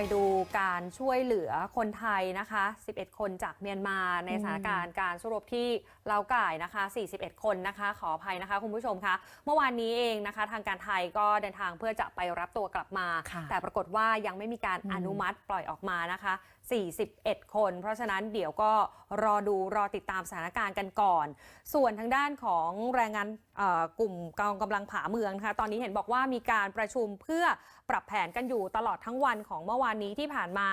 ไปดูการช่วยเหลือคนไทยนะคะ 11 คนจากเมียนมาในสถานการณ์การสู้รบที่เลาก่ายนะคะ 41 คนนะคะ ขออภัยนะคะคุณผู้ชมคะ เมื่อวานนี้เองนะคะ ทางการไทยก็เดินทางเพื่อจะไปรับตัวกลับมาค่ะแต่ปรากฏว่ายังไม่มีการอืมอนุมัติปล่อยออกมานะคะ 41 คน เพราะฉะนั้นเดี๋ยวก็รอดูรอติดตามสถานการณ์กันก่อน ส่วนทางด้านของแรงงานเอ่อกลุ่มกองกำลังผาเมืองนะคะ ตอนนี้เห็นบอกว่ามีการประชุมเพื่อปรับแผนกันอยู่ตลอดทั้งวันของเมื่อวานนี้ที่ผ่านมา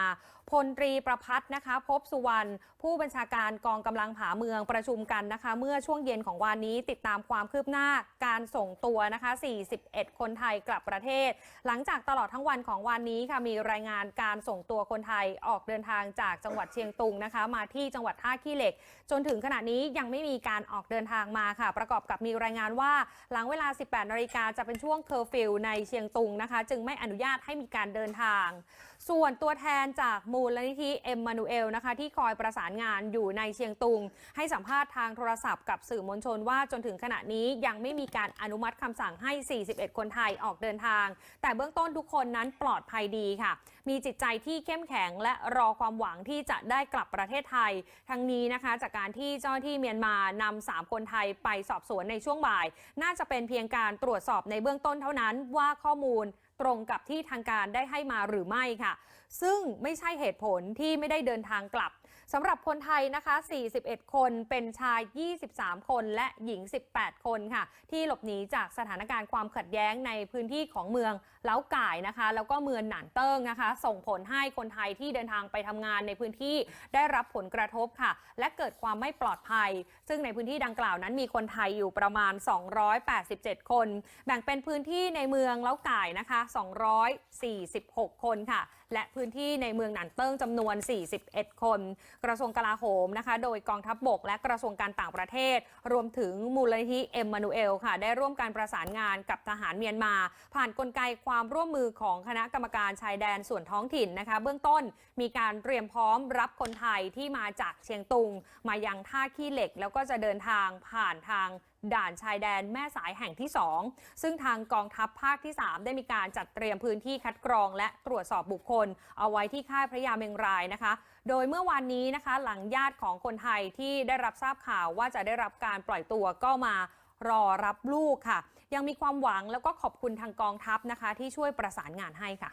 พลตรีประพัฒน์นะคะ พบสุวรรณผู้บัญชาการกองกำลังผาเมืองประชุมกันนะคะ เมื่อช่วงเย็นของวันนี้ติดตามความคืบหน้าการส่งตัวนะคะ 41 คนไทยกลับประเทศ หลังจากตลอดทั้งวันของวันนี้ค่ะมีรายงานการส่งตัวคนไทยออกเดินทางจากจังหวัดเชียงตุงนะคะ มาที่จังหวัดท่าขี้เหล็ก จนถึงขณะนี้ยังไม่มีการออกเดินทางมาค่ะ ประกอบกับมีรายงานว่าหลังเวลา 18นาฬิกาจะเป็นช่วงเคอร์ฟิวในเชียงตุงนะคะ จึงไม่อนุญาตให้มีการเดินทาง ส่วนตัวแทนจากมูลลนิธิเอ็มมานูเอลนะคะที่คอยประสานงานอยู่ในเชียงตุง ให้สัมภาษณ์ทางโทรศัพท์กับสื่อมวลชนว่าจนถึงขณะนี้ยังไม่มีการอนุมัติคำสั่งให้ 41 คนไทยออกเดินทาง แต่เบื้องต้นทุกคนนั้นปลอดภัยดีค่ะ มีจิตใจที่เข้มแข็งและรอความหวังที่จะได้กลับประเทศไทย ทั้งนี้นะคะ จากการที่เจ้าหน้าที่เมียนมานำสามคนไทยไปสอบสวนในช่วงบ่าย น่าจะเป็นเพียงการตรวจสอบในเบื้องต้นเท่านั้นว่าข้อมูล ตรงกับที่ทางการได้ให้มาหรือไม่ค่ะ ซึ่งไม่ใช่เหตุผลที่ไม่ได้เดินทางกลับ สำหรับคนไทยนะคะ 41 คนเป็นชาย 23 คนและหญิง 18 คนค่ะ ที่หลบหนีจากสถานการณ์ความขัดแย้งในพื้นที่ของเมืองเล้าก่ายนะคะ แล้วก็เมืองหนานเติ้งนะคะ ส่งผลให้คนไทยที่เดินทางไปทำงานในพื้นที่ได้รับผลกระทบค่ะ และเกิดความไม่ปลอดภัย ซึ่งในพื้นที่ดังกล่าวนั้นมีคนไทยอยู่ประมาณ 287 คน แบ่งเป็นพื้นที่ในเมืองเล้าก่ายนะคะ 246 คนค่ะ และพื้นที่ในเมืองหนานเติ้งจำนวน 41 คนกระทรวงกลาโหมนะคะ โดยกองทัพบบก และกระทรวงการต่างประเทศ รวมถึงมูลนิธิเอ็มมานูเอลค่ะ ได้ร่วมการประสานงานกับทหารเมียนมา ผ่านนกลไกความร่วมมือของคณะกรรมการชายแดนส่วนท้องถิ่นนะคะ เบื้องต้นมีการเตรียมพร้อมรับคนไทยที่มาจากเชียงตุง มายังท่าขี้เหล็ก แล้วก็จะเดินทางผ่านทาง ด่านชายแดนแม่สายแห่งที่ 2 ซึ่งทางกองทัพภาคที่ 3 ได้มีการจัดเตรียมพื้นที่คัดกรอง และตรวจสอบบุคคล เอาไว้ที่ค่ายพระยาเมงรายนะคะ โดยเมื่อวานนี้นะคะ หลังญาติของคนไทยที่ได้รับทราบข่าวว่าจะได้รับการปล่อยตัวก็มารอรับลูกค่ะ ยังมีความหวังแล้วก็ขอบคุณทางกองทัพนะคะ ที่ช่วยประสานงานให้ค่ะ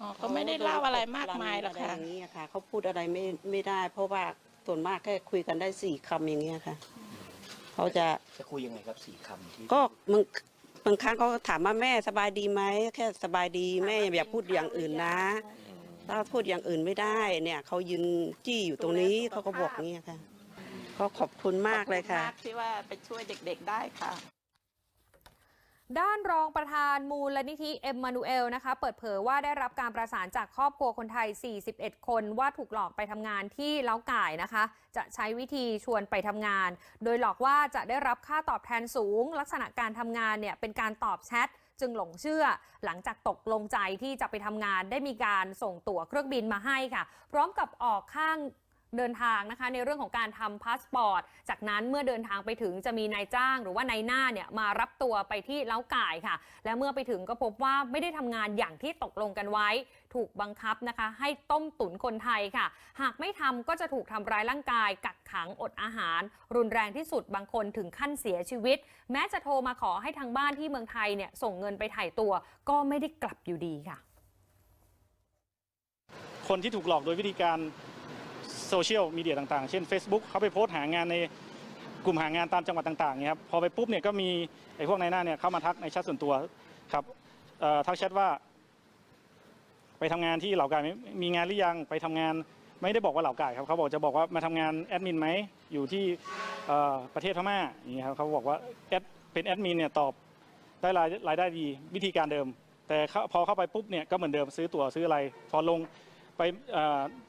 อ๋อก็ไม่ได้เล่าอะไรมากมายหรอกค่ะย่างนี้อะค่ะเขาพูดอะไรไม่ไม่ได้ เพราะว่าส่วนมากแค่คุยกันได้สี่คำอย่างเงี้ยค่ะ เขาจะจะคุยยังไงครับสี่คำที่ก็บางบางครั้งเขาก็ถามว่าแม่สบายดีไหมแค่สบายดีแม่อย่าพูดอย่างอื่นนะ ถ้าพูดอย่างอื่นไม่ได้เนี่ยเขายืนจี้อยู่ตรงนี้เขาก็บอกเงี้ยค่ะเขาขอบคุณมากเลยค่ะขอบณมากที่ว่าไปช่วยเด็กๆได้ค่ะ ด้านรองประธานมูลนิธิเอ็มมานูเอลนะคะ เปิดเผยว่าได้รับการประสานจากครอบครัวคนไทย 41 คนว่าถูกหลอกไปทำงานที่เล้าก่ายนะคะ จะใช้วิธีชวนไปทำงาน โดยหลอกว่าจะได้รับค่าตอบแทนสูง ลักษณะการทำงานเนี่ยเป็นการตอบแชทจึงหลงเชื่อหลังจากตกลงใจที่จะไปทำงานได้มีการส่งตั๋วเครื่องบินมาให้ค่ะ พร้อมกับออกข้าง เดินทางนะคะในเรื่องของการทำพาสปอร์ต จากนั้นเมื่อเดินทางไปถึงจะมีนายจ้าง หรือว่านายหน้าเนี่ยมารับตัวไปที่เล้าไก่ค่ะ และเมื่อไปถึงก็พบว่าไม่ได้ทำงานอย่างที่ตกลงกันไว้ ถูกบังคับนะคะ ให้ต้มตุ๋นคนไทยค่ะ หากไม่ทำก็จะถูกทำร้ายร่างกาย กักขังอดอาหาร รุนแรงที่สุดบางคนถึงขั้นเสียชีวิต แม้จะโทรมาขอให้ทางบ้านที่เมืองไทยเนี่ยส่งเงินไปถ่ายตัว ก็ไม่ได้กลับอยู่ดีค่ะ คนที่ถูกหลอกโดยวิธีการ โซเชียลมีเดียต่างๆ เช่น Facebook เขาไปโพสต์หางานในกลุ่มหางานตามจังหวัดต่างๆเนี่ยครับพอไปปุ๊บเนี่ยก็มีไอ้พวกในหน้าเนี่ยเข้ามาทักในแชทส่วนตัวครับทักแชทว่า ไปทำงานที่เหล่ากายมีมีงานหรือยังไปทำงานไม่ได้บอกว่าเหล่ากายครับเขาบอกจะบอกว่ามาทำงานแอดมินไหมอยู่ที่ประเทศพม่าอย่างนี้ครับเขาบอกว่าแอดเป็นแอดมินเนี่ยตอบได้รายรายได้ดีวิธีการเดิม แต่พอเข้าไปปุ๊บเนี่ยก็เหมือนเดิมซื้อตั๋วซื้ออะไร พอลงไป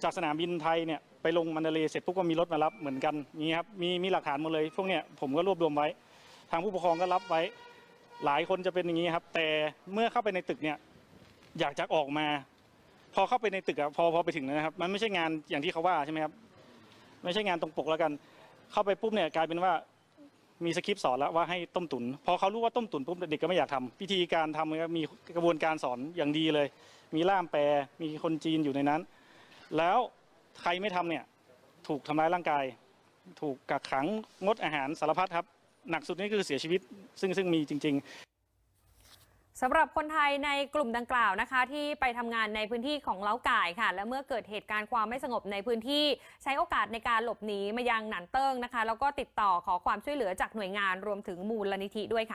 จากสนามบินไทยเนี่ย ไปลงมันเดเลย์เสร็จปุ๊บก็มีรถมารับเหมือนกันนี่ครับมีมีหลักฐานหมดเลย พวกเนี้ยผมก็รวบรวมไว้ ทางผู้ปกครองก็รับไว้ หลายคนจะเป็นอย่างนี้ครับ แต่เมื่อเข้าไปในตึกเนี่ยอยากจะออกมา พอเข้าไปในตึกอะพอพอไปถึงนะครับ มันไม่ใช่งานอย่างที่เขาว่าใช่ไหมครับไม่ใช่งานตรงปกแล้วกัน เข้าไปปุ๊บเนี่ยกลายเป็นว่ามีสคริปต์สอนแล้วว่าให้ต้มตุนพอเขารู้ว่าต้มตุนปุ๊บเด็กก็ไม่อยากทำพิธีการทำมีกระบวนการสอนอย่างดีเลย มีล่ามแปลมีคนจีนอยู่ในนั้น แล้ว ใครไม่ทำเนี่ยถูกทำร้ายร่างกาย ถูกกักขังงดอาหารสารพัดครับ หนักสุดนี่คือเสียชีวิต ซึ่งซึ่งมีจริง ๆสำหรับคนไทยในกลุ่มดังกล่าวนะคะ ที่ไปทำงานในพื้นที่ของเล้าก่ายค่ะ และเมื่อเกิดเหตุการณ์ความไม่สงบในพื้นที่ ใช้โอกาสในการหลบหนีมายังหนานเติ้งนะคะ แล้วก็ติดต่อขอความช่วยเหลือจากหน่วยงานรวมถึงมูลนิธิด้วยค่ะ